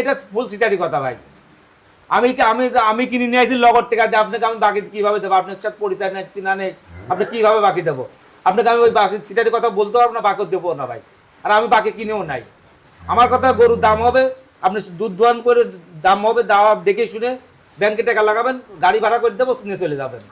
এটা ফুল সিটারি কথা ভাই। আমি আমি আমি কিনে নিয়ে আসি লগর থেকে, যে আপনাকে আমি বাকি কীভাবে দেবো? আপনার সাথে পরিচয় নেই, চিনা নেই আপনি কীভাবে বাকি দেবো? আপনাকে আমি ওই বাকি সিটারি কথা বলতে পারব না, বাকি দেবো না ভাই। আর আমি বাকি কিনেও নাই। আমার কথা গরুর দাম হবে, আপনি দুধ দোয়ান করে দাম হবে, দাওয়া দেখে শুনে ব্যাংকে টাকা লাগাবেন, গাড়ি ভাড়া করে দেবো, কিনে চলে যাবেন।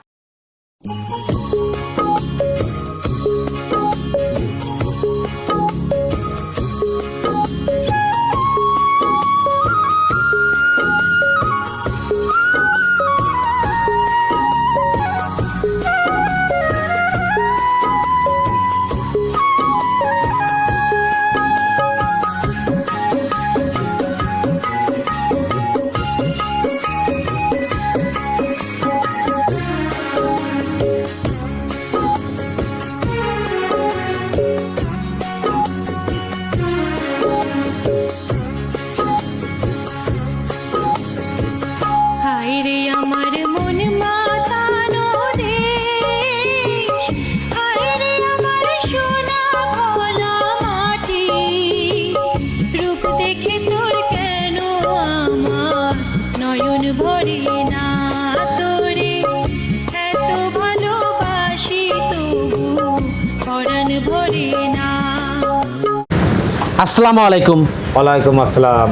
আসসালামু আলাইকুম। ওয়ালাইকুম আসসালাম।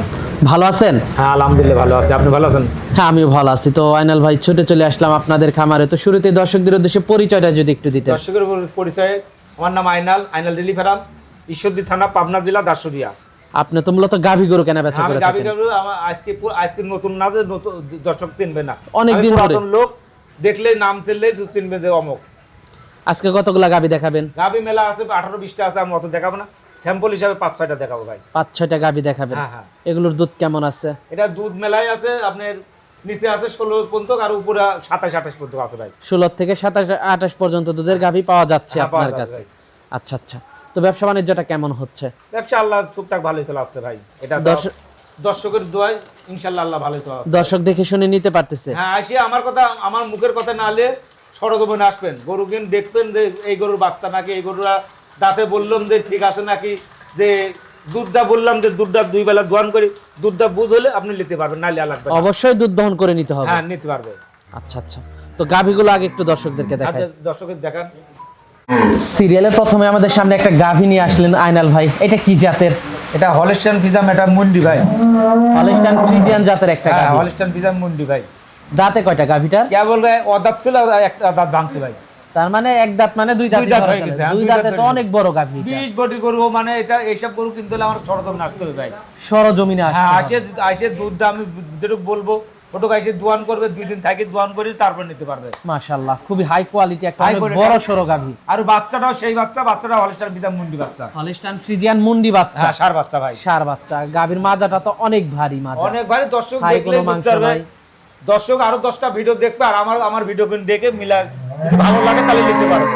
ভালো আছেন? হ্যাঁ আলহামদুলিল্লাহ ভালো আছি। আপনি ভালো আছেন? হ্যাঁ আমিও ভালো আছি। তো আইনাল ভাই ছুটে চলে আসলাম আপনাদের খামারে। তো শুরুতে দর্শকদের উদ্দেশ্যে পরিচয়টা যদি একটু দিতেন। দর্শকের পরিচয়ে আমার নাম আইনাল আইনাল ডেলি ফার্ম ঈশ্বরদী থানা পাবনা জেলা দাসুরিয়া। আপনি তো মূলত গাভী গরু কেনা বেচা করে গাবি আমার আজকে আজকে নতুন না যে নতুন দর্শক চিনবে না। অনেক দিন ধরে। লোক দেখলে নাম চিনলেই তো চিনবে যে অমক। আজকে কতগুলা গাভী দেখাবেন? গাবি মেলা আছে আঠারো বিশটা আছে আমি অত দেখাবো না। স্যাম্পল হিসাবে পাঁচ ছয়টা দেখাবো ভাই। পাঁচ ছয়টা গাভী দেখাবেন। হ্যাঁ হ্যাঁ। এগুলোর দুধ কেমন আছে? এটা দুধ মেলায় আছে আপনার নিচে আছে ষোলো পর্যন্ত আর উপরে সাতাশ আঠাশ পর্যন্ত আছে ভাই। ষোলো থেকে সাতাশ আঠাশ পর্যন্ত দুধের গাভী পাওয়া যাচ্ছে হ্যাঁ, আপনার কাছে। আচ্ছা আচ্ছা। তো ব্যবসা বাণিজ্যটা কেমন হচ্ছে? ব্যবসা আল্লাহ টুকটাক ভালোই চলাচ্ছে ভাই। এটা দর্শকের দোয়ায় ইনশাল্লাহ আল্লাহ ভালোই চলাচ্ছে দর্শক দেখে শুনে নিতে পারতেছে। হ্যাঁ আসি আমার কথা আমার মুখের কথা না হলে সরগমনে আসবেন। গরু কিন দেখবেন যে এই গরুর বাচ্চা নাকি এই গরুরা দাঁতে বললাম যে ঠিক আছে নাকি? যে দুধটা বললাম যে দুধটা দুই বেলা দোয়ান করি। দুধটা বুঝ হলে আপনি নিতে পারবেন নাহলে লাগবে অবশ্যই দুধ দহন করে নিতে হবে। হ্যাঁ নিতে পারবে। আচ্ছা আচ্ছা। তো গাভীগুলো আগে একটু দর্শকদেরকে দেখাই। আচ্ছা, দর্শকের দেখান। সিরিয়ালের প্রথমে আমাদের সামনে একটা গাভী নিয়ে আসলেন আইনাল ভাই। এটা কি জাতের? এটা হলিস্টান ফিজাম এটা মুন্ডি ভাই। হলিস্টান ফ্রিজিয়ান জাতের একটা গাভী। হলিস্টান ফিজাম মুন্ডি ভাই। দাঁতে কয়টা গাভীটার? কে বলবে অদাত ছিল একটা দাঁত ভাঙছে ভাই। তার মানে এক দাঁত মানে দুই দাঁত হয়ে গেছে, দুই দাঁতে তো অনেক বড় গাভী বডি গরু মানে এটা এইসব গরু কিনতে হলে আমার হবে ভাই। সরজমিনে হ্যাঁ আসে আসে দুধ আমি যেটুকু বলব ওটুকু এসে দোয়ান করবে দুই দিন থাকি দোয়ান করি তারপর নিতে পারবে। মাশাআল্লাহ খুবই হাই কোয়ালিটি একটা। বড় সরো গাভী। আর বাচ্চাটাও সেই বাচ্চা বাচ্চাটা হলিস্টার বিদাম মুন্ডি বাচ্চা। ফ্রিজিয়ান মুন্ডি বাচ্চা। হ্যাঁ সার বাচ্চা ভাই। সার বাচ্চা গাভীর মাজাটা তো অনেক ভারী মাজা। অনেক ভাই দর্শক দেখলে বুঝতে পারবে। দর্শক আরও দশটা ভিডিও দেখবে আর আমার আমার ভিডিও দেখে মিলা যদি ভালো লাগে তাহলে নিতে পারবে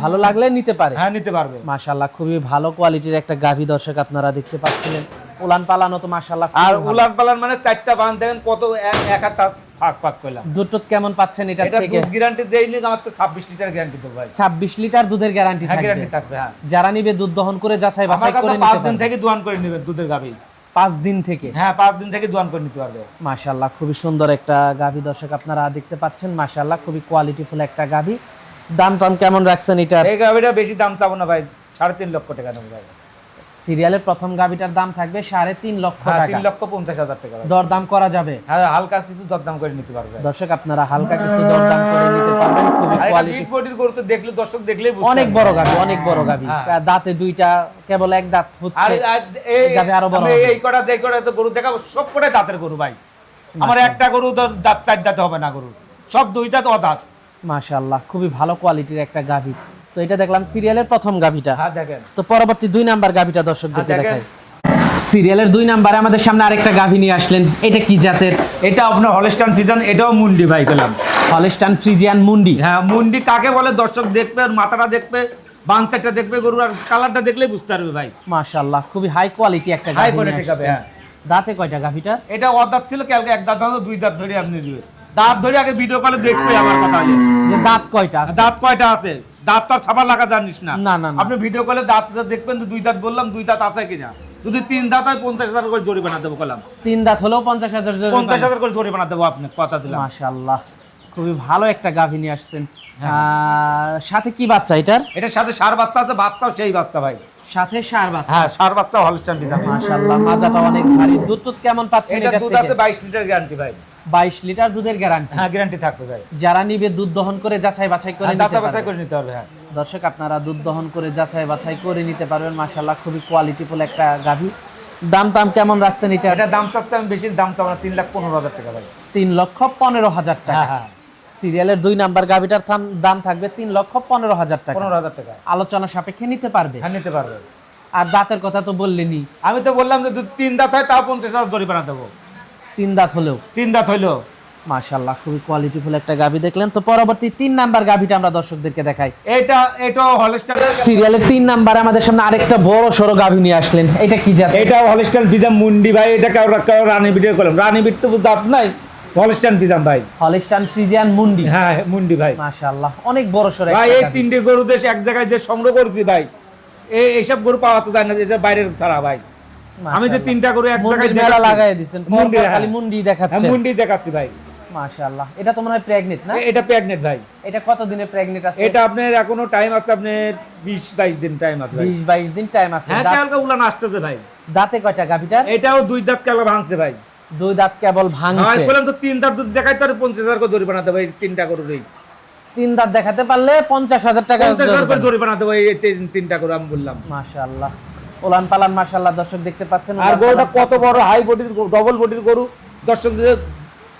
ভালো লাগলে নিতে পারে। হ্যাঁ নিতে পারবে। মাশাআল্লাহ খুবই ভালো কোয়ালিটির একটা গাভী দর্শক আপনারা দেখতে পাচ্ছিলেন। উলান পালানো তো মাশাআল্লাহ আর উলান পালান মানে চারটা বান দেখেন কত এক- হাত ফাঁক ফাঁক করলাম দুধ কেমন পাচ্ছেন এটা থেকে? দুধ গ্যারান্টি দেই নি আমার তো ছাব্বিশ লিটার গ্যারান্টি দেবো ভাই। ছাব্বিশ লিটার দুধের গ্যারান্টি থাকবে গ্যারান্টি থাকবে। হ্যাঁ। যারা নিবে দুধ দহন করে যাচাই বাছাই করে নিতে দিন থেকে দোয়ান করে নেবে দুধের গাভি। পাঁচ দিন থেকে। হ্যাঁ পাঁচ দিন থেকে দোয়ান করে নিতে পারবে। মাশাল্লাহ খুবই সুন্দর একটা গাভী দর্শক আপনারা দেখতে পাচ্ছেন। মাশাল্লাহ খুবই কোয়ালিটিফুল একটা গাভী। দাম টাম কেমন রাখছেন এটা? এই গাভীটা বেশি দাম চাবো না ভাই সাড়ে তিন লক্ষ টাকা নেব ভাই। সিরিয়ালের প্রথম গাভীটার দাম থাকবে সাড়ে তিন লক্ষ হ্যাঁ টাকা। তিন লক্ষ পঞ্চাশ হাজার টাকা দরদাম করা যাবে। হ্যাঁ হালকা কিছু দরদাম করে নিতে পারবে। দর্শক আপনারা হালকা কিছু দরদাম করে নিতে পারবেন। খুবই কোয়ালিটি বডির গরু তো দেখলে দর্শক দেখলেই অনেক বড় গাভী অনেক বড় গাভী। হ্যাঁ। দাঁতে দুইটা কেবল এক দাঁত হচ্ছে। আর এই গাভী আরও বড় এই কটা দেখ কটা তো গরু দেখাবো সব কটাই দাঁতের গরু ভাই। আমার একটা গরু তো দাঁত চার দাঁতে হবে না গরু। সব দুই দাঁত অদাঁত। মাশাআল্লাহ খুবই ভালো কোয়ালিটির একটা গাভী। তো এটা দেখলাম সিরিয়ালের প্রথম গাভীটা। হ্যাঁ তো পরবর্তী দুই নাম্বার গাভীটা দর্শকদেরকে হ্যাঁ, দেখাই। সিরিয়ালের দুই নাম্বারে আমাদের সামনে আরেকটা গাভী নিয়ে আসলেন। এটা কি জাতের? এটা আপনার হলস্টান ফিজান এটাও মুন্ডি ভাই পেলাম। হলিস্টান ফ্রিজিয়ান মুন্ডি। হ্যাঁ মুন্ডি কাকে বলে দর্শক দেখবে আর মাথাটা দেখবে বাঞ্চাটা দেখবে গরু আর কালারটা দেখলেই বুঝতে পারবে ভাই। মাশাআল্লাহ খুবই হাই কোয়ালিটি একটা হাই গাভী টেকাবে আসছেন। হ্যাঁ। দাঁতে কয়টা গাভীটা? এটা অদাঁত ছিল কালকে এক দাঁত দুই দাঁত ধরে আপনি দিবে দাঁত ধরে আগে ভিডিও কলে দেখবে আমার কথা যে দাঁত কয়টা আছে? দাঁত কয়টা আছে? দাঁত ছাপা লাগা জানিস না। না, না। আপনি ভিডিও কলে দাঁত দেখবেন তো দুই দাঁত বললাম দুই দাঁত আছে কিনা। যদি তিন দাঁত হয় পঞ্চাশ হাজার করে জরিমানা দেবো কলাম। তিন দাঁত হলেও পঞ্চাশ হাজার পঞ্চাশ হাজার করে জরিমানা দেবো আপনি কথা দিলাম। মাশাল্লাহ খুবই ভালো একটা গাভী নিয়ে আসছেন। হ্যাঁ। সাথে কি বাচ্চা এটার? এটার সাথে সার বাচ্চা আছে বাচ্চাও সেই বাচ্চা ভাই। সাথে সার বাচ্চা? হ্যাঁ সার বাচ্চা হলস্টান বিজামি মাশাল্লাহ মাজাটা অনেক ভারী। দুধ টুধ কেমন পাচ্ছেন এটা দুধ আছে বাইশ লিটার গ্যারান্টি ভাই। বাইশ লিটার দুধের গ্যারান্টি হ্যাঁ গ্যারান্টি থাকবে ভাই। যারা নিবে দুধ দহন করে যাচাই বাছাই করে হ্যাঁ, নিতে যাচাই বাছাই পারবে। করে নিতে হবে হ্যাঁ। দর্শক আপনারা দুধ দহন করে যাচাই বাছাই করে নিতে পারবেন। মাশাল্লাহ খুবই কোয়ালিটিফুল একটা গাভী। দাম টাম কেমন রাখছেন এটা? এটা দাম চাচ্ছে আমি বেশি দাম চাবো না তিন লাখ পনেরো হাজার টাকা ভাই। তিন লক্ষ পনেরো হাজার টাকা। হ্যাঁ হ্যাঁ। সিরিয়ালের দুই নাম্বার গাভীটার দাম থাকবে তিন লক্ষ পনেরো হাজার টাকা। পনেরো হাজার টাকা। আলোচনা সাপেক্ষে নিতে পারবে। হ্যাঁ নিতে পারবে। আর দাঁতের কথা তো বললেনি আমি তো বললাম যে তিন দাঁত হয় তাও পঞ্চাশ হাজার জরিমানা দেবো। তিন দাঁত হলেও। তিন দাঁত হইল। মাশাল্লাহ খুবই কোয়ালিটিফুল একটা গাভী দেখলেন। তো পরবর্তী তিন নাম্বার গাভীটা আমরা দর্শকদেরকে দেখাই। এটা এটা হলস্টার সিরিয়ালের তিন নাম্বার আমাদের সামনে আরেকটা বড় সড়ো গাভী নিয়ে আসলেন। এটা কি জাত এটা হলস্টার বিজাম মুন্ডি ভাই এটা কারও কারও রানী ভিডিও করলাম রানী ভিড তো জাত নাই হলস্টান বিজাম ভাই। হলিস্টান ফ্রিজিয়ান মুন্ডি। হ্যাঁ মুন্ডি ভাই। মাশাল্লাহ অনেক বড় সড়ো ভাই এই। তিনটে গরু দেশ এক জায়গায় যে সংগ্রহ করেছি ভাই এই এইসব গরু পাওয়া তো যায় না যে বাইরের ছাড়া ভাই। আমি যে তিনটা গরু এক জায়গায় মেলা দেখাচ্ছি। লাগাই মুন্ডি, হ্যাঁ। খালি মুন্ডি হ্যাঁ, দেখাচ্ছে মুন্ডি দেখাচ্ছি ভাই। মাশাআল্লাহ। এটা তো মনে হয় প্রেগনেন্ট না? এটা প্রেগনেন্ট ভাই। এটা কত দিনে প্রেগনেন্ট আছে? এটা আপনার এখনও টাইম আছে আপনার বিশ বাইশ দিন টাইম আছে ভাই। 20 22 দিন টাইম আছে। হ্যাঁ কালকে উলান আসতেছে ভাই। দাঁতে কয়টা গাভীটার? এটাও দুই দাঁত কালা ভাঙছে ভাই। দুই দাঁত কেবল আমি ভাঙছে বললাম তো তিন দাঁত দুধ দেখাই তার পঞ্চাশ হাজার করে জরিমানা দেবো এই তিনটা গরুরই তিন দাঁত দেখাতে পারলে পঞ্চাশ হাজার টাকা পঞ্চাশ হাজার করে জরিমানা দেবো এই তিনটা গরু আমি বললাম। মাশাআল্লাহ। ওলান পালান মাশাআল্লাহ দর্শক দেখতে পাচ্ছেন। আর গরুটা কত বড় হাই বডির ডবল বডির গরু? দর্শকদের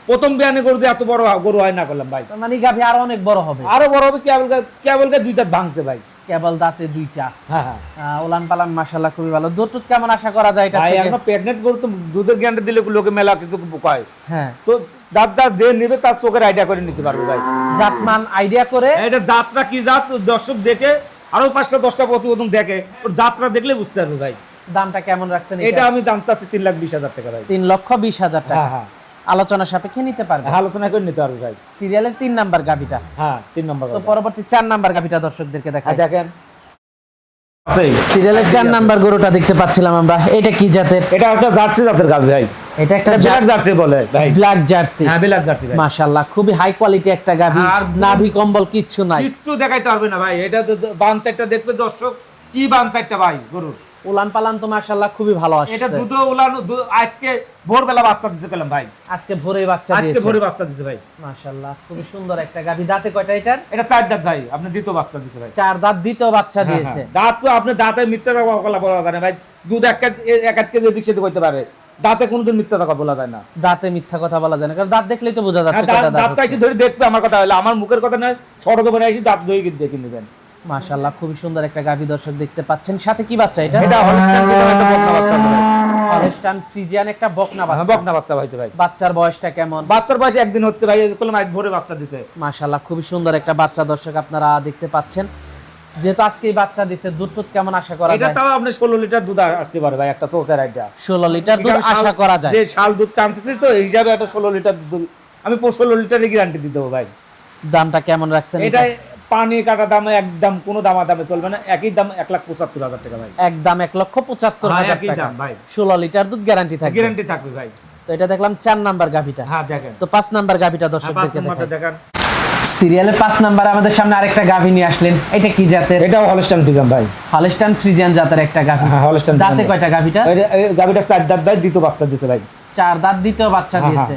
প্রথম বিয়ানে গরু দিয়ে এত বড় গরু হয় না করলাম ভাই। মানে গাভী আরও অনেক বড় হবে। আরও বড় হবে কেবল কেবল দুই দাঁত ভাঙছে ভাই। কেবল দাঁতে দুইটা। হ্যাঁ হ্যাঁ। ওলান পালান মাশাআল্লাহ খুবই ভালো। দুধ টুধ কেমন আশা করা যায় এটা ভাই এখন প্রেগনেন্ট গরু তো দুধের গ্যারান্টি দিলে লোকে মেলা কিছু কয়। হ্যাঁ। তো দাঁত দাঁত যে নেবে তার চোখের আইডিয়া করে নিতে পারবে ভাই। জাতমান আইডিয়া করে এটা যাত্রা কি জাত? দর্শক দেখে আরও পাঁচটা দশটা প্রতিবেদন দেখে ওর যাত্রা দেখলে বুঝতে পারবে ভাই। দামটা কেমন রাখছেন এটা? আমি দাম চাচ্ছি তিন লাখ বিশ হাজার টাকা ভাই। তিন লক্ষ বিশ হাজার টাকা। হ্যাঁ হ্যাঁ। আলোচনা সাপেক্ষে নিতে পারবে? হ্যাঁ, আলোচনা করে নিতে পারবে ভাই। সিরিয়ালের তিন নাম্বার গাভীটা। হ্যাঁ তিন নম্বর তো পরবর্তী চার নাম্বার গাভীটা দর্শকদেরকে দেখাই। হ্যাঁ দেখেন। আছে। সিরিয়ালের চার নাম্বার গরুটা দেখতে পাচ্ছিলাম আমরা। এটা কি জাতের? এটা একটা জার্সি জাতের গাছ ভাই। এটা একটা ব্ল্যাক জার্সি বলে ভাই। ব্ল্যাক জার্সি হ্যাঁ ব্ল্যাক জার্সি ভাই। মাশাআল্লাহ খুবই হাই কোয়ালিটি একটা গাভী নাভি কম্বল কিচ্ছু নাই। কিচ্ছু দেখাইতে পারবে না ভাই। এটা তো বান চারটা দেখবে দর্শক কি বান চারটা ভাই গরুর? উলান পালান তো মাশাআল্লাহ খুবই ভালো এটা দুধ উলানো আজকে ভোরবেলা বাচ্চা দিতে পেলাম ভাই। আজকে ভোরে বাচ্চা আজকে ভোরে বাচ্চা দিছে ভাই। মাশাআল্লাহ খুবই সুন্দর একটা গাভী। দাঁতে কয়টা এটার? এটা চার দাঁত ভাই। আপনি দ্বিতীয় বাচ্চা দিছে ভাই। চার দাঁত দ্বিতীয় বাচ্চা হ্যাঁ, দিয়েছে। হ্যাঁ। দাঁত তো আপনি দাঁতে মিথ্যা কথা বলা বলা যায় না ভাই। দুধ এক এক কেজি এদিক সেদিক হইতে পারে। দাঁতে কোনোদিন মিথ্যা কথা বলা যায় না। দাঁতে মিথ্যা কথা বলা যায় না কারণ দাঁত দেখলেই তো বোঝা হ্যাঁ, যাচ্ছে দাঁত দাঁতটা এসে ধরে দেখবে আমার কথা হলে আমার মুখের কথা নয় ছোট দোকানে এসে দাঁত ধরে গিয়ে দেখে নেবেন। মাশাআল্লাহ খুবই সুন্দর একটা গাভী দর্শক দেখতে পাচ্ছেন। সাথে কি বাচ্চা এটা? এটা হলস্টাইন একটা বকনা বাচ্চা। হলস্টাইন ফ্রিজিয়ান একটা বকনা হ্যাঁ, বাচ্চা। বকনা বাচ্চা হয়েছে ভাই। বাচ্চার বয়সটা কেমন? বাচ্চার বয়সে একদিন হচ্ছে ভাই এই করলাম আজ ভোরে বাচ্চা দিতে মাশাআল্লাহ খুবই সুন্দর একটা বাচ্চা দর্শক আপনারা দেখতে পাচ্ছেন। যেহেতু আজকে বাচ্চা দিছে দুধ টুধ কেমন আশা করা এটা তাও আপনি ষোলো লিটার দুধ আসতে পারে ভাই একটা চোখের আইডিয়া। ষোলো লিটার দুধ আশা করা যায়। যে শাল দুধ টানতেছি তো এই হিসাবে একটা ষোলো লিটার দুধ আমি ষোলো লিটারের গ্যারান্টি দিয়ে দেবো ভাই। দামটা কেমন রাখছেন এটা? পানি কাটা দামে একদম কোনো দামা দামে চলবে না একই দাম এক লাখ পঁচাত্তর হাজার টাকা ভাই। একদম এক লক্ষ পঁচাত্তর হ্যাঁ, হাজার টাকা। ভাই। ষোলো লিটার দুধ গ্যারান্টি থাকবে। গ্যারান্টি থাকবে ভাই। তো এটা দেখলাম চার নাম্বার গাভিটা। হ্যাঁ দেখেন। তো পাঁচ নাম্বার গাভিটা দেখাই। দেখেন। সিরিয়ালে পাঁচ নাম্বার আমাদের সামনে আরেকটা গাভি নিয়ে আসলেন। এটা কি জাতের? এটাও হলস্টান ফ্রিজান ভাই। হলস্টাইন ফ্রিজিয়ান জাতের একটা গাভি। হ্যাঁ হলস্টান দাঁতে কয়টা গাভিটা? গাভীটা চার দাঁত ভাই দ্বিতীয় বাচ্চা দিয়েছে ভাই। চার দাঁত দ্বিতীয় বাচ্চা হ্যাঁ, দিয়েছে।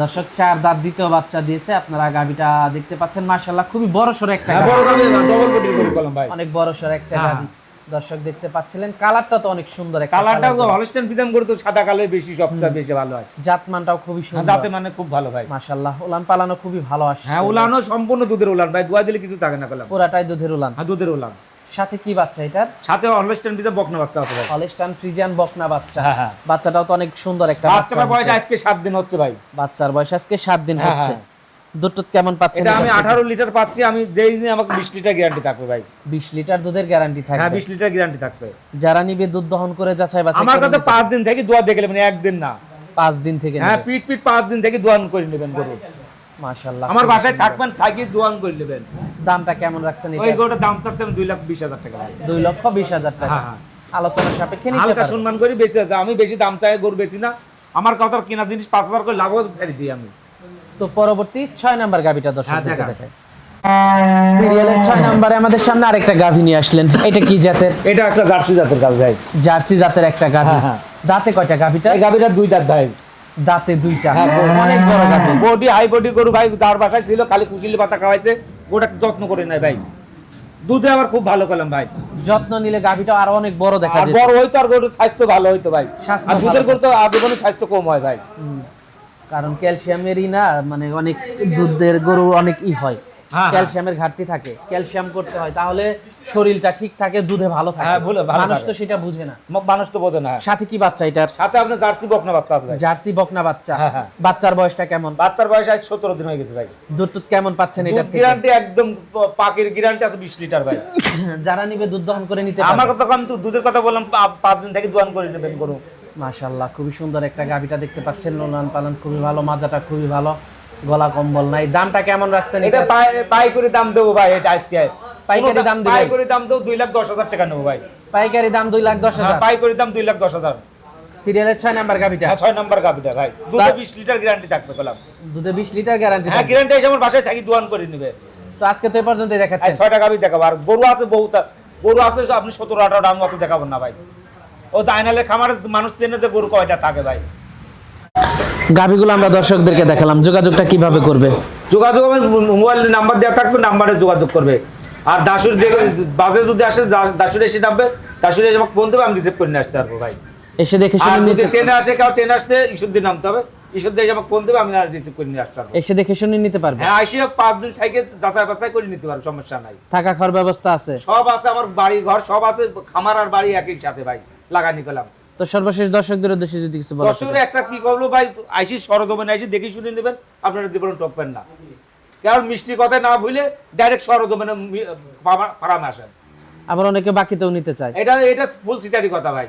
দর্শক চার দাঁত দ্বিতীয় বাচ্চা দিয়েছে। আপনারা গাভীটা দেখতে পাচ্ছেন মাশাআল্লাহ। খুবই বড় সর একটা হ্যাঁ গাভী। বড় গাড়ি ডবল বডি করে কলম ভাই। অনেক বড় সড়ো একটা গাভি। দর্শক দেখতে পাচ্ছিলেন কালারটা তো অনেক সুন্দর কালারটা colour। হলস্টান ফিজাম করে তো সাদা কালো বেশি সবচেয়ে বেশি ভালো হয়। জাতমানটাও খুবই হ্যাঁ, সুন্দর। যাতে মানে খুব ভালো ভাই মাশাআল্লাহ উলান পালানো খুবই ভালো আসছে। হ্যাঁ উলানো সম্পূর্ণ দুধের উলান ভাই দুয়া দিলে কিছু থাকে না কলম। পুরাটাই দুধের উলান। হ্যাঁ দুধের উলান। সাথে কি বাচ্চা এটার? সাথে হলস্টান ফিজাম বকনা বাচ্চা আছে ভাই। হলস্টাইন ফ্রিজিয়ান বকনা বাচ্চা। হ্যাঁ হ্যাঁ। বাচ্চাটাও তো অনেক সুন্দর একটা বাচ্চা বাচ্চাটা বয়স আজকে সাত দিন হচ্ছে ভাই। বাচ্চার বয়স আজকে সাত দিন হ্যাঁ, হচ্ছে। দুধ কেমন পাচ্ছেন এটা আমি আঠারো লিটার পাচ্ছি আমি যেই দিনে আমাকে বিশ লিটার গ্যারান্টি থাকবে ভাই। বিশ লিটার দুধের গ্যারান্টি হ্যাঁ থাকবে বিশ লিটার গ্যারান্টি থাকবে। যারা নিবে দুধ দহন করে যাচাই বাছাই আমার কাছে নিতে- পাঁচ দিন থেকে দোয়া দেখে নেবেন একদিন না। পাঁচ দিন থেকে হ্যাঁ পিট পিট পাঁচ দিন থেকে দোয়ান করে নেবেন গরু। মাশাআল্লাহ আমার বাসায় থাকবেন থাকি দোয়ান করে নেবেন। দামটা কেমন রাখছেন ওই এটা গরুটার দাম চাচ্ছে আমি দুই লাখ বিশ হাজার টাকা। ভাই দুই লক্ষ বিশ হাজার টাকা। হ্যাঁ হ্যাঁ। আলোচনা সাপেক্ষে নিতে হালকা সম্মান করে আছে। আমি বেশি দাম চাই গরু বেচি না। আমার কথা কেনা জিনিস পাঁচ হাজার করে লাভ হবে ছেড়ে দিই আমি। তো পরবর্তী ছয় নাম্বার গাভিটা দর্শক হ্যাঁ, দেখায় সিরিয়ালের ছয় নাম্বারে আমাদের সামনে আরেকটা গাভি নিয়ে আসলেন। এটা কি জাতের? এটা একটা জার্সি জাতের ভাই। জার্সি জাতের একটা গাভি। হ্যাঁ, হ্যাঁ। দাঁতে কয়টা গাভিটা? এই গাভিটার দুই দাঁত ভাই। দাঁতে দুইটা। অনেক বড় গাভি। বডি হাই বডি গরু ভাই তার বাসায় ছিল খালি কুচিলি পাতা খাওয়াইছে। গোটা যত্ন করে নেয় ভাই। দুধে আবার খুব ভালো পেলাম ভাই। যত্ন নিলে গাভিটা আরও অনেক বড় দেখা যায় বড় হইতো আর গরুর স্বাস্থ্য ভালো হইতো ভাই। আর দুধের গরু তো আদুবানের স্বাস্থ্য কম হয় ভাই। কারণ ক্যালসিয়ামেরই না মানে অনেক দুধের গরু অনেক ই হয়। হ্যাঁ। ক্যালসিয়ামের ঘাটতি থাকে। ক্যালসিয়াম করতে হয় তাহলে শরীরটা ঠিক থাকে দুধে ভালো থাকে। হ্যাঁ, মানুষ তো সেটা বুঝে না। মানুষ তো বোঝে না। সাথে কি বাচ্চা এটার? সাথে আপনার জার্সি বকনা বাচ্চা আছে জার্সি বকনা বাচ্চা। হ্যাঁ, হ্যাঁ। বাচ্চার বয়সটা কেমন? বাচ্চার বয়স আজ সতেরো দিন হয়ে গেছে ভাই। দুধ কেমন পাচ্ছেন এটার গ্যারান্টি একদম পাকের গ্যারান্টি আছে বিশ লিটার ভাই। যারা নিবে দুধ দহন করে নিতে আমার কথা আমি তো দুধের কথা বললাম পাঁচ দিন থেকে দোয়ান করে নেবেন গরু। মাশাআল্লাহ খুবই সুন্দর একটা গাভিটা দেখতে পাচ্ছেন। লোলান পালন খুবই ভালো মাজাটা খুবই ভালো গলা কম্বল নাই। দামটা কেমন রাখছেন এটা পাই- পাইকারি দাম দেবো ভাই এটা আজকে। পাইকারি দাম দিবেন? পাইকারি দাম দেবো দুই লাখ দশ হাজার টাকা নেব ভাই। পাইকারি দাম দুই লাখ দশ হ্যাঁ, হাজার। পাইকারি দাম দুই লাখ দশ হাজার। সিরিয়ালের ছয় নাম্বার গাভিটা? হ্যাঁ ছয় নম্বর গাভিটা ভাই। দুধে বিশ লিটার গ্যারান্টি থাকবে বললাম। দুধে বিশ লিটার গ্যারান্টি হ্যাঁ গ্যারান্টি এসে আমার বাসায় থাকি দোয়ান করে নেবে। তো আজকে তো এ পর্যন্ত আর দেখাচ্ছেন ছয়টা গাভি দেখাবো আর গরু আছে বহুত গরু আছে আপনি সতেরো আঠারো আমি অত দেখাবো না ভাই। ও তো আইনালে খামারে মানুষ চেনে যে গরু কয়টা থাকে ভাই। গাভিগুলো আমরা দর্শকদেরকে দেখালাম। যোগাযোগটা কীভাবে করবে? যোগাযোগ আমার মোবাইল নাম্বার দেওয়া থাকবে নাম্বারে যোগাযোগ করবে। আর দাসুর যে বাসে যদি আসে দাসুর এসে নামবে দাসুর এসে আমাকে ফোন দেবে আমি রিসিভ করে নিয়ে আসতে পারব ভাই। এসে দেখে শুনে নিতে ট্রেনে আসে কেউ ট্রেনে আসতে ঈশ্বরদের নামতে হবে। ঈশ্বরদের এসে আমাকে ফোন দেবে আমি রিসিভ করে নিয়ে আসতে পারব। এসে দেখে শুনে নিতে পারবে। হ্যাঁ আসে পাঁচ দিন থেকে যাচাই বাছাই করে নিতে পারব সমস্যা নাই। থাকা খাওয়ার ব্যবস্থা আছে। সব আছে আমার বাড়ি ঘর সব আছে খামার আর বাড়ি একই সাথে ভাই। লাগানি করলাম। তো সর্বশেষ দর্শকদের উদ্দেশ্যে যদি কিছু বলা দর্শকের একটা কি করব ভাই? আইসি সরদমে আইসি দেখে শুনে নেবেন আপনারা জীবনে টপবেন না। কারণ মিষ্টি কথা না ভুলে ডাইরেক্ট সরদমে ফার্মে আসেন। আবার অনেকে বাকিতেও নিতে চায়। এটা এটা ফুল সিটারি কথা ভাই।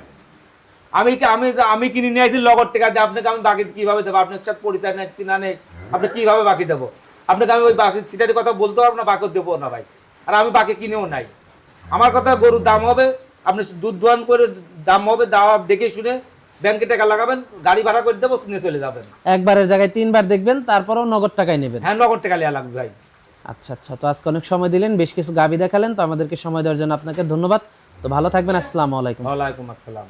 আমি আমি আমি কিনে নিয়ে আসি লগর থেকে যে আপনাকে আমি বাকি কীভাবে দেবো? আপনার সাথে পরিচয় নেই চিনা নেই আপনি কীভাবে বাকি দেবো? আপনাকে আমি ওই বাকি সিটারি কথা বলতে পারব না বাকি দেবো না ভাই। আর আমি বাকি কিনেও নাই। আমার কথা গরুর দাম হবে আপনি দুধ দোয়ান করে দাম হবে দাওয়া দেখে শুনে ব্যাংকে টাকা লাগাবেন গাড়ি ভাড়া করে দেবো নিয়ে চলে যাবেন। একবারের জায়গায় তিনবার দেখবেন তারপরেও নগদ টাকায় নেবেন। হ্যাঁ নগদ টাকা নেওয়া লাগবে ভাই। আচ্ছা আচ্ছা তো আজকে অনেক সময় দিলেন বেশ কিছু গাবি দেখালেন তো আমাদেরকে সময় দেওয়ার জন্য আপনাকে ধন্যবাদ। তো ভালো থাকবেন আসসালামু আলাইকুম। ওয়ালাইকুম আসসালাম।